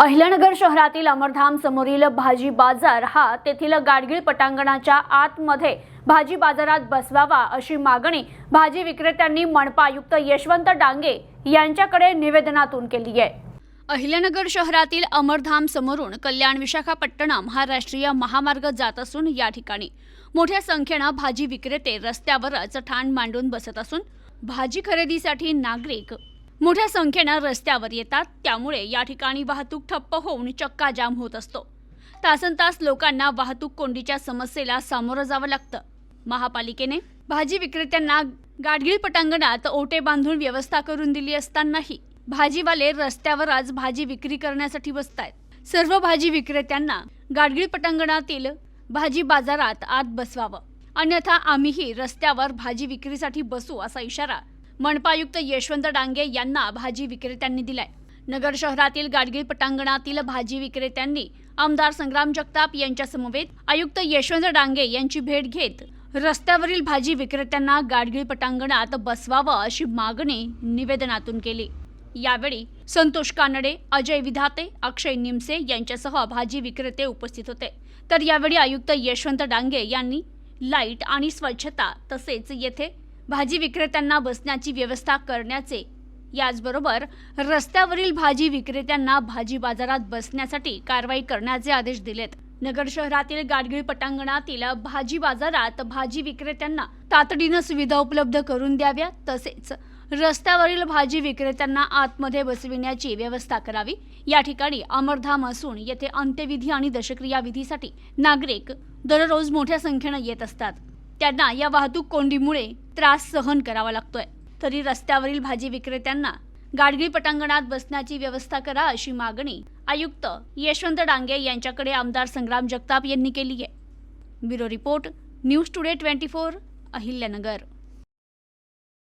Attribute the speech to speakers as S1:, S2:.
S1: अहिल्यानगर शहरातील अमरधाम समोरील भाजी बाजार हा तेथील गाडगीळ पटांगणाच्या आतमध्ये भाजी बाजारात बसवावा अशी मागणी भाजी विक्रेत्यांनी मनपा आयुक्त यशवंत डांगे यांच्याकडे निवेदनातून केली आहे. अहिल्यानगर शहरातील अमरधाम समोरून कल्याण विशाखापट्टणम हा राष्ट्रीय महामार्ग जात असून या ठिकाणी मोठ्या संख्येनं भाजी विक्रेते रस्त्यावरच ठाण मांडून बसत असून भाजी खरेदीसाठी नागरिक मोठ्या संख्येनं रस्त्यावर येतात. त्यामुळे या ठिकाणी वाहतूक ठप्प होऊन चक्का जाम होत असतो. तासन तास लोकांना वाहतूक कोंडीच्या समस्येला सामोरं जावं लागतं. महापालिकेने भाजी विक्रेत्यांना गाडगीळ पटांगणात ओटे बांधून व्यवस्था करून दिली असतानाही भाजीवाले रस्त्यावर आज भाजी विक्री करण्यासाठी बसत आहेत सर्व भाजी विक्रेत्यांना गाडगीळ पटांगणातील भाजी बाजारात आत बसवावं. अन्यथा आम्हीही रस्त्यावर भाजी विक्रीसाठी बसू असा इशारा मनपायुक्त यशवंत डांगे यांना भाजी विक्रेत्यांनी दिलाय. नगर शहरातील गाडगीळ पटांगणातील भाजी विक्रेत्यांनी आमदार संग्राम जगताप यांच्यासमवेत आयुक्त यशवंत डांगे यांची भेट घेत रस्त्यावरील भाजी विक्रेत्यांना गाडगीळ पटांगणात बसवावं अशी मागणी निवेदनातून केली. यावेळी संतोष कानडे अजय विधाते अक्षय निमसे यांच्यासह भाजी विक्रेते उपस्थित होते. तर यावेळी आयुक्त यशवंत डांगे यांनी लाइट आणि स्वच्छता तसेच येथे भाजी विक्रेत्यांना बसण्याची व्यवस्था करण्याचे. याचबरोबर रस्त्यावरील भाजी विक्रेत्यांना भाजी बाजारात बसण्यासाठी कारवाई करण्याचे आदेश दिलेत. नगर शहरातील गाडगीळ पटांगणातील भाजी बाजारात भाजी विक्रेत्यांना तातडीनं सुविधा उपलब्ध करून द्याव्या तसेच रस्त्यावरील भाजी विक्रेत्यांना आतमध्ये बसविण्याची व्यवस्था करावी. या ठिकाणी अमरधाम असून येथे अंत्यविधी आणि दशक्रिया विधीसाठी नागरिक दररोज मोठ्या संख्येनं येत असतात. त्यांना या वाहतूक कोंडीमुळे त्रास सहन करावा लागतोय. तरी रस्त्यावरील भाजी विक्रेत्यांना गाडगी पटांगणात बसण्याची व्यवस्था करा अशी मागणी आयुक्त यशवंत डांगे यांच्याकडे आमदार संग्राम जगताप यांनी केली आहे. Bureau report news today twenty four Ahilyanagar.